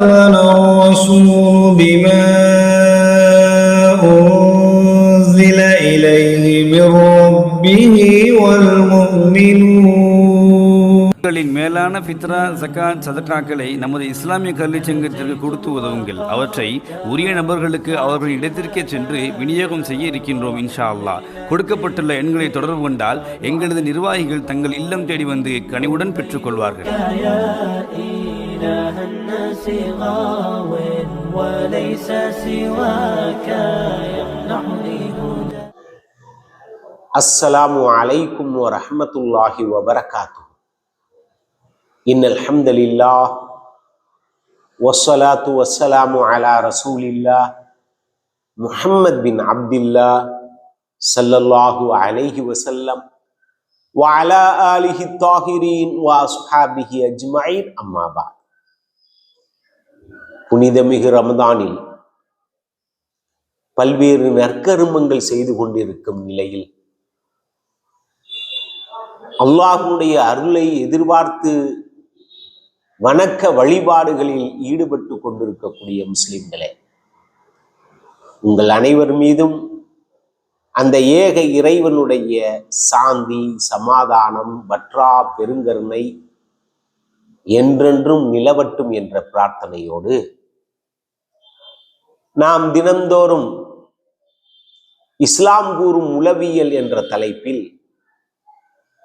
آمن الرسول بما أنزل إليه من ربه والمؤمنون உங்களின் மேலான ஃபித்ரா ஜக்காத் சதக்காக்களை நமது இஸ்லாமிய கல்வி சங்கத்திற்கு கொடுத்து உதவுங்கள் அவற்றை உரிய நபர்களுக்கு அவர்களின் இடத்திற்கே சென்று விநியோகம் செய்ய இருக்கின்றோம் இன்ஷா அல்லாஹ் கொடுக்கப்பட்டுள்ள எண்களை தொடர்பு கொண்டால் எங்களது நிர்வாகிகள் தங்கள் இல்லம் தேடி வந்து கனிவுடன் பெற்றுக்கொள்வார்கள் يا إله الناس غاو وليس سواك يمنحني هدى. السلام عليكم ورحمة الله وبركاته. إن الحمد لله والصلاة والسلام على رسول الله محمد بن عبد الله صلى الله عليه وسلم وعلى آله الطاهرين وأصحابه أجمعين. أما بعد புனிதமிகு ரமதானில் பல்வேறு நற்கருமங்கள் செய்து கொண்டிருக்கும் நிலையில் அல்லாஹுடைய அருளை எதிர்பார்த்து வணக்க வழிபாடுகளில் ஈடுபட்டு கொண்டிருக்கக்கூடிய முஸ்லிம்களே உங்கள் அனைவர் மீதும் அந்த ஏக இறைவனுடைய சாந்தி சமாதானம் வற்றா பெருங்கருணை என்றென்றும் நிலவட்டும் என்ற பிரார்த்தனையோடு நாம் தினந்தோறும் இஸ்லாம் கூறும் உளவியல் என்ற தலைப்பில்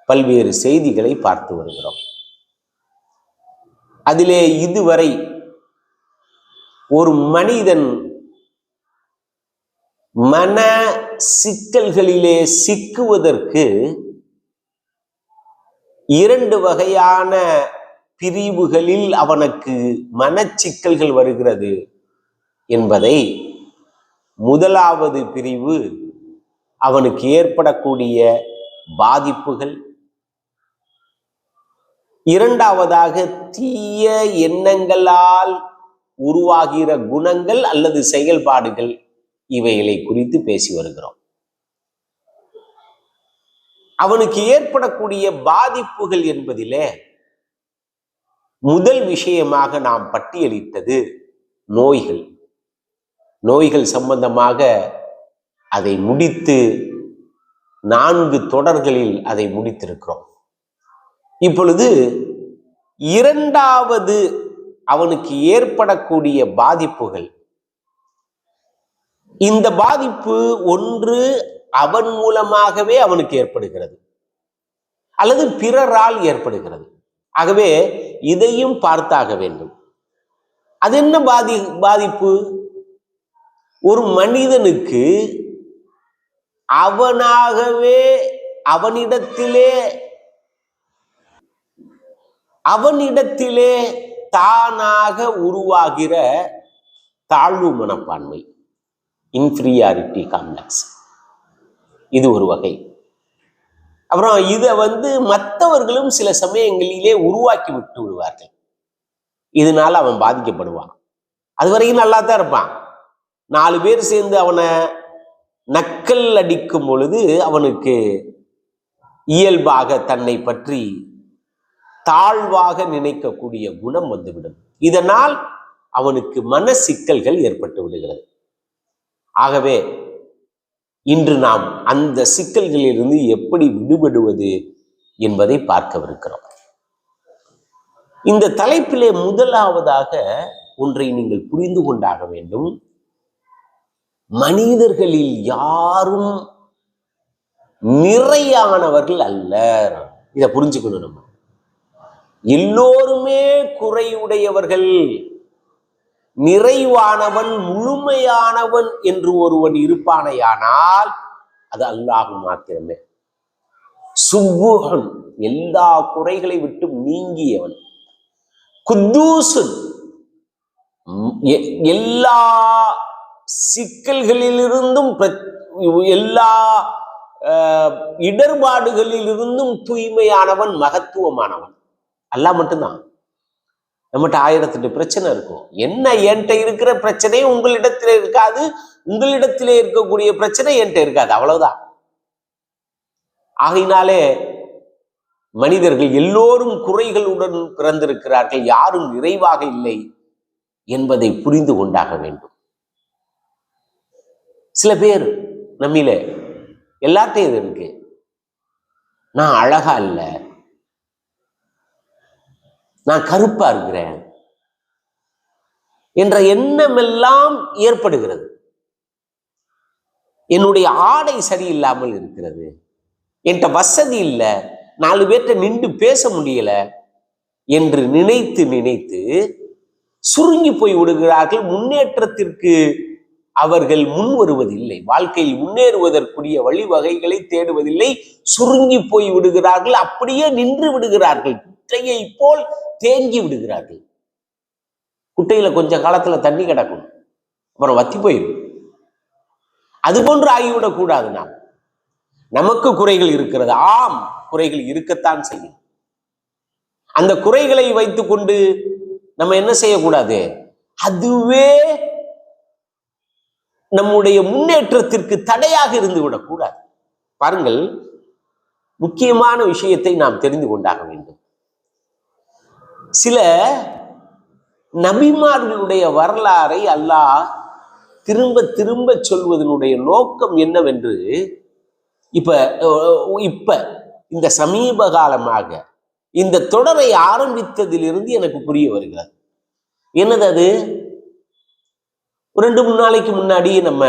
பல்வேறு செய்திகளை பார்த்து வருகிறோம். அதிலே இதுவரை ஒரு மனிதன் மன சிக்கல்களிலே சிக்குவதற்கு இரண்டு வகையான பிரிவுகளில் அவனுக்கு மனச்சிக்கல்கள் வருகிறது. என்பதை முதலாவது பிரிவு அவனுக்கு ஏற்படக்கூடிய பாதிப்புகள். இரண்டாவதாக தீய எண்ணங்களால் உருவாகிற குணங்கள் அல்லது செயல்பாடுகள் இவைகளை குறித்து பேசி வருகிறோம். அவனுக்கு ஏற்படக்கூடிய பாதிப்புகள் என்பதிலே முதல் விஷயமாக நாம் பட்டியலிட்டது நோய்கள். நோய்கள் சம்பந்தமாக அதை முடித்து நான்கு தொடர்களில் அதை முடித்திருக்கிறோம். இப்பொழுது இரண்டாவது அவனுக்கு ஏற்படக்கூடிய பாதிப்புகள். இந்த பாதிப்பு ஒன்று அவன் மூலமாகவே அவனுக்கு ஏற்படுகிறது. அல்லது பிறரால் ஏற்படுகிறது. ஆகவே இதையும் பார்த்தாக வேண்டும். அது என்ன பாதி பாதிப்பு? ஒரு மனிதனுக்கு அவனாகவே அவனிடத்திலே அவனிடத்திலே தானாக உருவாகிற தாழ்வு மனப்பான்மை இன்ஃபீரியாரிட்டி காம்ப்ளெக்ஸ் இது ஒரு வகை. அப்புறம் இதை வந்து மற்றவர்களும் சில சமயங்களிலே உருவாக்கி விட்டு விடுவார்கள். இதனால அவன் பாதிக்கப்படுவான். அது வரைக்கும் நல்லா தான் இருப்பான். நாலு பேர் சேர்ந்து அவனை நக்கல் அடிக்கும் பொழுது அவனுக்கு இயல்பாக தன்னை பற்றி தாழ்வாக நினைக்கக்கூடிய குணம் வந்துவிடும். இதனால் அவனுக்கு மன சிக்கல்கள் ஏற்பட்டு விடுகிறது. ஆகவே இன்று நாம் அந்த சிக்கல்களிலிருந்து எப்படி விடுபடுவது என்பதை பார்க்கவிருக்கிறோம். இந்த தலைப்பிலே முதலாவதாக ஒன்றை நீங்கள் புரிந்து கொண்டாக வேண்டும். மனிதர்களில் யாரும் நிறையானவர்கள் அல்ல. இதை புரிஞ்சுக்கணும் நம்ம. எல்லோருமே குறையுடையவர்கள் நிறைவானவன் முழுமையானவன் என்று ஒருவன் இருப்பானையானால் அது அல்லாஹ் மாத்திரமே. சுப்புகன் எல்லா குறைகளை விட்டு நீங்கியவன். குத்தூசன் எ- எல்லா சிக்கல்களிலிருந்தும் பிர- எல்லா இடர்பாடுகளிலிருந்தும் தூய்மையானவன் மகத்துவமானவன். அல்லா மட்டும்தான். நம்மகிட்ட ஆயிரத்தெட்டு பிரச்சனை இருக்கும். என்ன என்கிட்ட இருக்கிற பிரச்சனை உங்களிடத்தில் இருக்காது உங்களிடத்திலே இருக்கக்கூடிய பிரச்சனை என்கிட்ட இருக்காது அவ்வளவுதான். ஆகையினாலே மனிதர்கள் எல்லோரும் குறைகளுடன் பிறந்திருக்கிறார்கள் யாரும் நிறைவாக இல்லை என்பதை புரிந்து கொண்டாக வேண்டும். சில பேர் நம்மில எல்லார்ட்டையும் இது இருக்கு. நான் அழகா இல்ல நான் கருப்பா இருக்கிறேன். என்ற எண்ணமெல்லாம் ஏற்படுகிறது. என்னுடைய ஆடை சரியில்லாமல் இருக்கிறது. என்கிட்ட வசதி இல்லை. நாலு பேர்கிட்ட நின்று பேச முடியல என்று நினைத்து நினைத்து சுருங்கி போய் விடுகிறார்கள். முன்னேற்றத்திற்கு அவர்கள் முன் வருவதில்லை. வாழ்க்கையில் முன்னேறுவதற்குரிய வழிவகைகளை தேடுவதில்லை. சுருங்கி போய் விடுகிறார்கள். அப்படியே நின்று விடுகிறார்கள். குட்டையை போல் தேங்கி விடுகிறார்கள். குட்டையில கொஞ்ச காலத்துல தண்ணி கிடக்கும். அப்புறம் வத்தி போயிடும் அது போன்று ஆகிவிடக் கூடாது நாம். நமக்கு குறைகள் இருக்கிறது. ஆம் குறைகள் இருக்கத்தான் செய்யும். அந்த குறைகளை வைத்துக்கொண்டு நம்ம என்ன செய்யக்கூடாது? அதுவே நம்முடைய முன்னேற்றத்திற்கு தடையாக இருந்து விடக்கூடாது பாருங்கள் முக்கியமான விஷயத்தை நாம் தெரிந்து கொண்டாக வேண்டும். சில நபிமார்களுடைய வரலாறை அல்லாஹ் திரும்ப திரும்ப சொல்வதனுடைய நோக்கம் என்னவென்று இப்ப இப்ப இந்த சமீப காலமாக இந்த தொடரை ஆரம்பித்ததிலிருந்து எனக்கு புரிய வருகிறது. என்னது அது? ஒரு ரெண்டு மூணு நாளைக்கு முன்னாடி நம்ம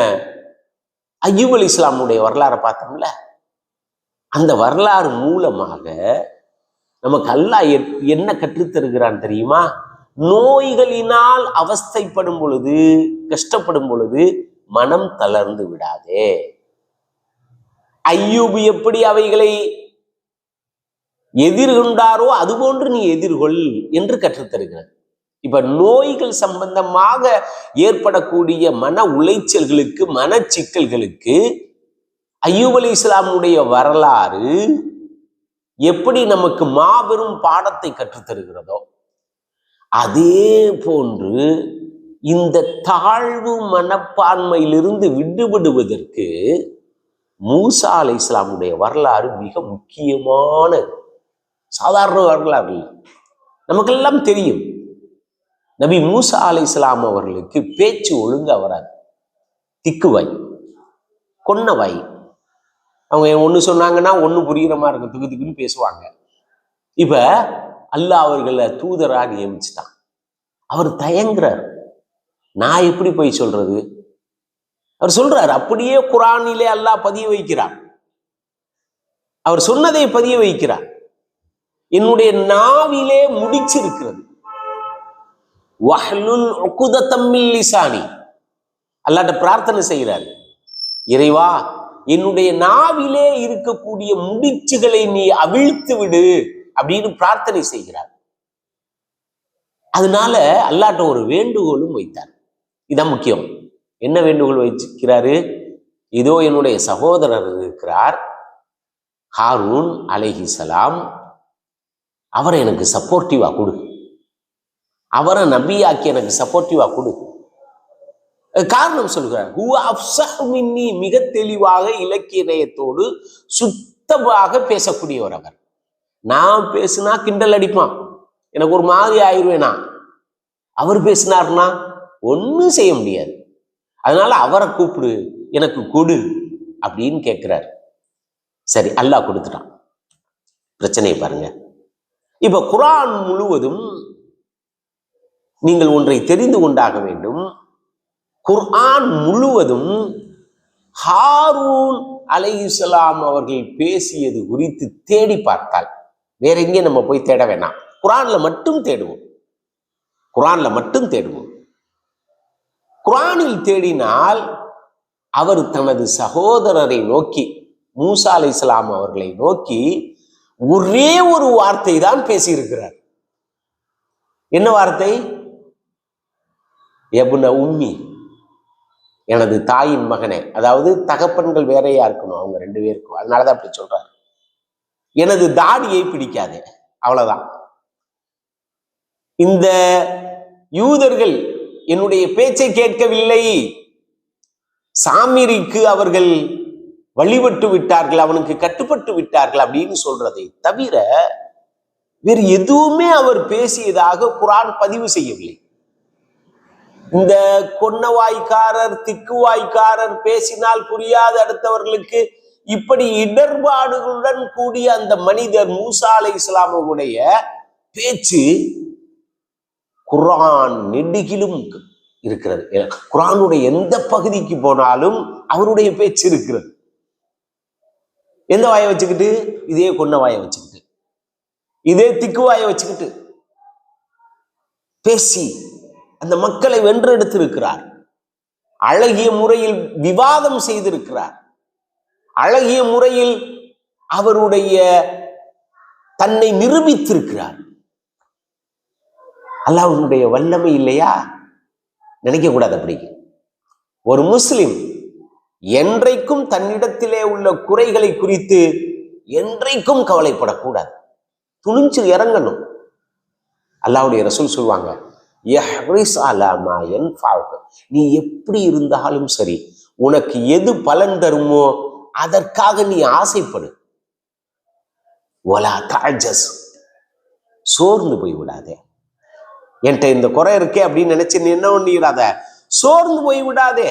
அய்யூப் அலி இஸ்லாமுடைய வரலாறை பார்த்தோம்ல? அந்த வரலாறு மூலமாக நமக்கு அல்லா எ- என்ன கற்றுத்தருகிறான் தெரியுமா? நோய்களினால் அவஸ்தைப்படும் பொழுது கஷ்டப்படும் பொழுது மனம் தளர்ந்து விடாதே. ஐயூபு எப்படி அவைகளை எதிர்கொண்டாரோ அதுபோன்று நீ எதிர்கொள் என்று கற்றுத்தருகிறது இப்போ நோய்கள் சம்பந்தமாக ஏற்படக்கூடிய மன உளைச்சல்களுக்கு மனச்சிக்கல்களுக்கு ஐயூப் அலி இஸ்லாமுடைய வரலாறு எப்படி நமக்கு மாபெரும் பாடத்தை கற்றுத்தருகிறதோ அதே போன்று இந்த தாழ்வு மனப்பான்மையிலிருந்து விடுபடுவதற்கு மூசா அலை இஸ்லாமுடைய வரலாறு மிக முக்கியமான சாதாரண வரலாறு இல்லை. நமக்கெல்லாம் தெரியும். நபி மூசா அலை இஸ்லாம் அவர்களுக்கு பேச்சு ஒழுங்கா வராது. திக்குவாய். கொன்னவாய். அவங்க ஒன்று சொன்னாங்கன்னா ஒன்று புரிகிற மாதிரி இருக்கும். திக்கு திக்குன்னு பேசுவாங்க. இப்போ அல்லாஹ் அவர்களை தூதராக நியமிச்சிட்டான். அவர் தயங்குறார். நான் எப்படி போய் சொல்றது? அவர் சொல்றார் அப்படியே குரானிலே அல்லாஹ் பதிய வைக்கிறார். அவர் சொன்னதை பதிய வைக்கிறார். என்னுடைய நாவிலே முடிச்சிருக்கிறது. வஹ்லுல் உக்குதத்தம் லிசானி. அல்லாட்ட பிரார்த்தனை செய்கிறார். இறைவா என்னுடைய நாவிலே இருக்கக்கூடிய முடிச்சுகளை நீ அவிழ்த்து விடு அப்படின்னு பிரார்த்தனை செய்கிறார். அதனால அல்லாட்ட ஒரு வேண்டுகோளும் வைத்தார். இதான் முக்கியம். என்ன வேண்டுகோள் வைச்சிருக்கிறாரு இதோ என்னுடைய சகோதரர் இருக்கிறார். ஹாரூன் அலைஹிசலாம் அவரை எனக்கு சப்போர்ட்டிவா கொடு. அவரை நபியாக்கி எனக்கு சப்போர்ட்டிவாக கொடு. காரணம் சொல்கிறார் ஹுவ அஃப்ஸஹு மின்னி மிக தெளிவாக இலக்கிய நயத்தோடு சுத்தமாக பேசக்கூடியவர் அவர். நான் பேசுனா கிண்டல் அடிப்பான். எனக்கு ஒரு மாதிரி ஆயிடுவேனா அவர் பேசினார்னா ஒன்றும் செய்ய முடியாது. அதனால அவரை கூப்பிடு. எனக்கு கொடு அப்படின்னு கேட்கிறார். சரி அல்லாஹ் கொடுத்துட்டான். பிரச்சனையை பாருங்க. இப்ப குரான் முழுவதும் நீங்கள் ஒன்றை தெரிந்து கொண்டாக வேண்டும். குர்ஆன் முழுவதும் ஹாரூன் அலைஹிஸ்ஸலாம் அவர்கள் பேசியது குறித்து தேடி பார்த்தால் வேற எங்கே நம்ம போய் தேட வேணாம். குரான்ல மட்டும் தேடுவோம். குரான்ல மட்டும் தேடுவோம். குரானில் தேடினால் அவர் தனது சகோதரரை நோக்கி மூசா அலை இஸ்லாம் அவர்களை நோக்கி ஒரே ஒரு வார்த்தை தான் பேசியிருக்கிறார். என்ன வார்த்தை? எபுன உம்மி எனது தாயின் மகனே. அதாவது தகப்பன்கள் வேறையா இருக்கணும் அவங்க ரெண்டு பேருக்கும். அதனாலதான் அப்படி சொல்றாரு. எனது தாடியை பிடிக்காதே. அவ்வளவுதான். இந்த யூதர்கள் என்னுடைய பேச்சை கேட்கவில்லை. சாமிரிக்கு அவர்கள் வழிபட்டு விட்டார்கள் அவனுக்கு கட்டுப்பட்டு விட்டார்கள் அப்படின்னு சொல்றதை தவிர வேறு எதுவுமே அவர் பேசியதாக குரான் பதிவு செய்யவில்லை. இந்த கொன்னவாய்க்காரர் திக்குவாய்க்காரர் பேசினால் புரியாத அடுத்தவர்களுக்கு இப்படி இடர்பாடுகளுடன் கூடிய அந்த மனிதர் மூசா அலை இஸ்லாமுடைய பேச்சு குரான் நெடுகிலும் இருக்கிறது. குரானுடைய எந்த பகுதிக்கு போனாலும் அவருடைய பேச்சு இருக்கிறது. எந்த வாயை வச்சுக்கிட்டு? இதே கொன்ன வாயை வச்சுக்கிட்டு. இதே திக்கு வாயை வச்சுக்கிட்டு. பேசி அந்த மக்களை வென்றெடுத்திருக்கிறார். அழகிய முறையில் விவாதம் செய்திருக்கிறார். அழகிய முறையில் அவருடைய தன்னை நிரூபித்திருக்கிறார். அல்லாஹனுடைய வல்லமை இல்லையா? நினைக்க கூடாது அப்படி. ஒரு முஸ்லிம் என்றைக்கும் தன்னிடத்திலே உள்ள குறைகளை குறித்து என்றைக்கும் கவலைப்படக்கூடாது. துணிஞ்சு இறங்கணும். அல்லாவுடைய ரசூல் சொல்லுவாங்க எஹ்ரிஸ் அலாமாயன் மா நீ எப்படி இருந்தாலும் சரி உனக்கு எது பலன் தருமோ அதற்காக நீ ஆசைப்படு. ஒலா தாஜஸ் சோர்ந்து போய் விடாதே. என்கிட்ட இந்த குறை இருக்கே அப்படின்னு நினைச்சு நீ என்ன பண்ணிடாத? சோர்ந்து போய் விடாதே.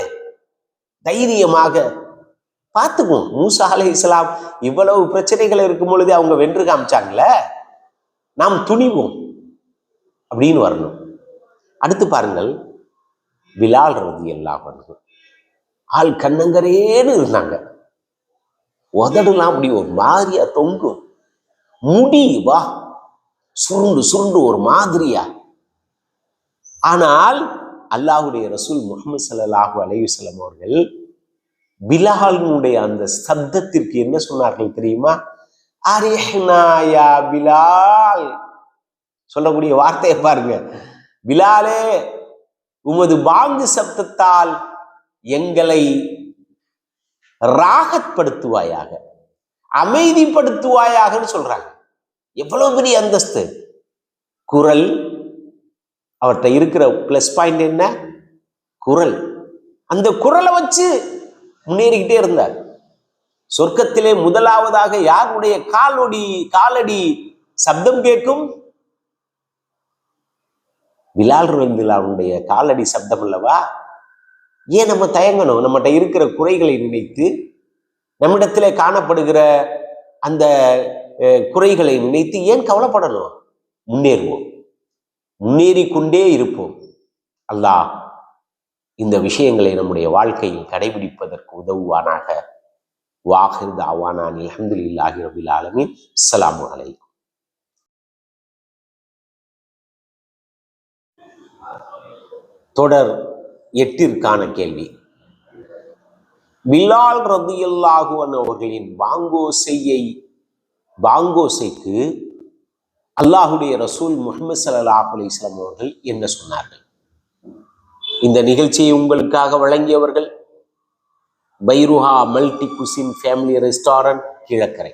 தைரியமாக பார்த்துக்குவோம். மூசா அலை இஸ்லாம் இவ்வளவு பிரச்சனைகள் இருக்கும் பொழுது அவங்க வென்று காமிச்சாங்களே நாம் துணிவோம் அப்படின்னு வரணும். அடுத்து பாருங்கள் விலால் ரதி எல்லாம் ஆள் கண்ணங்கரேன்னு இருந்தாங்க. உதடுலாம் அப்படி ஒரு மாதிரியா தொங்கும் முடி வா சுருண்டு சுருண்டு ஒரு மாதிரியா. ஆனால் அல்லாஹுடைய ரசூல் முகமது சல்லாஹூ அலையுசலம் அவர்கள் பிலாலினுடைய அந்த சப்தத்திற்கு என்ன சொன்னார்கள் தெரியுமா? அரிஹ்னாயா பிலால். சொல்லக்கூடிய வார்த்தையை பாருங்க. விலாலே உமது பாங்கு சப்தத்தால் எங்களை ராகத்படுத்துவாயாக அமைதிப்படுத்துவாயாகன்னு சொல்றாங்க. எவ்வளவு பெரிய அந்தஸ்து? குரல் அவர்கிட்ட இருக்கிற பிளஸ் பாயிண்ட் என்ன? குரல். அந்த குரலை வச்சு முன்னேறிக்கிட்டே இருந்தார். சொர்க்கத்திலே முதலாவதாக யாருடைய காலொடி காலடி சப்தம் கேட்கும்? விலால் ரவிந்திலாவுடைய காலடி சப்தம் அல்லவா? ஏன் நம்ம தயங்கணும்? நம்மகிட்ட இருக்கிற குறைகளை நினைத்து நம்மிடத்திலே காணப்படுகிற அந்த குறைகளை நினைத்து ஏன் கவலைப்படணும்? முன்னேறுவோம். முன்னேறி கொண்டே இருப்போம். அல்லாஹ் இந்த விஷயங்களை நம்முடைய வாழ்க்கையில் கடைபிடிப்பதற்கு உதவுவானாக. வாஹிர் தாவானான் அல்ஹம்துலில்லாஹி ரபில் ஆலமின். அஸ்ஸலாமு வலைக்கும் தொடர் எட்டிற்கான கேள்வி. பிலால் ரதியல்லாஹுவன் அவர்களின் வாங்கோசையை வாங்கோசைக்கு அல்லாஹுடைய ரசூல் முகமது ஸல்லல்லாஹு அலிஸ்லாம் அவர்கள் என்ன சொன்னார்கள்? இந்த நிகழ்ச்சியை உங்களுக்காக வழங்கியவர்கள் பைருஹா multi cuisine family restaurant Kilakarai.